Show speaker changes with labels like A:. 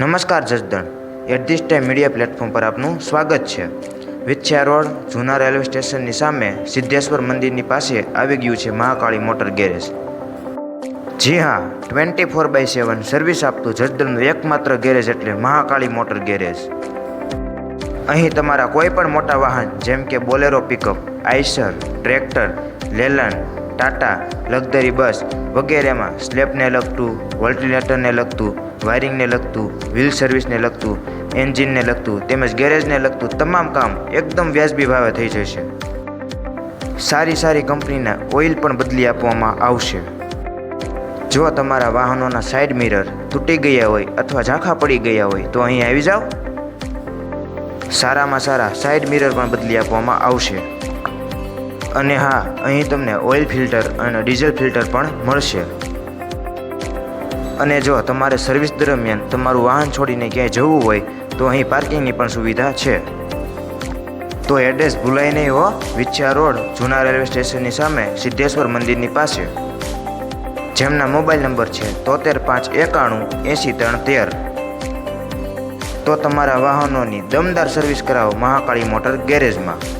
A: નમસ્કાર Jasdan. At this time media platform પર આપનું સ્વાગત છે. વિછ્યા રોડ જૂના રેલવે સ્ટેશનની સામે સિદ્ધેશ્વર મંદિરની પાસે આવી ગયું છે મહાકાળી મોટર ગેરેજ જી હા twenty four by seven service આપતું જસદણનું એકમાત્ર ગેરેજ એટલે મહાકાળી મોટર ગેરેજ અહીં તમારા કોઈ પણ મોટા વાહન, જેમ કે Bolero pickup Eicher, tractor, Leyland Tata luxury bus વગેરેમાં સ્લેબને લગતું, વોલ્ટિલેટરને લગતું, વાયરિંગને લગતું, વ્હીલ સર્વિસને લગતું, એન્જિનને લગતું તેમજ ગેરેજને લગતું તમામ કામ એકદમ વ્યાજબી ભાવે થઈ જશે. સારી સારી કંપનીના ઓઇલ પણ બદલી આપવામાં આવશે. જો તમારા વાહનોના સાઇડ મિરર તૂટી ગયા હોય અથવા ઝાંખા પડી ગયા હોય તો અહીં આવી જાઓ. સારામાં સારા સાઇડ મિરર પણ બદલી આપવામાં આવશે. અને હા, અહીં તમને ઓઇલ ફિલ્ટર અને ડીઝલ ફિલ્ટર પણ મળશે. અને જો તમારે સર્વિસ દરમિયાન તમારું વાહન છોડીને ક્યાંય જવું હોય, તો અહીં પાર્કિંગની પણ સુવિધા છે. તો એડ્રેસ ભૂલાય નહીં હો, વિચ્છા રોડ, જૂના રેલવે સ્ટેશનની સામે, સિદ્ધેશ્વર મંદિરની પાસે. જેમના મોબાઈલ નંબર છે તોતેર પાંચ એકાણું એંસી ત્રણ તેર. તો તમારા વાહનોની દમદાર સર્વિસ કરાવો મહાકાળી મોટર ગેરેજમાં.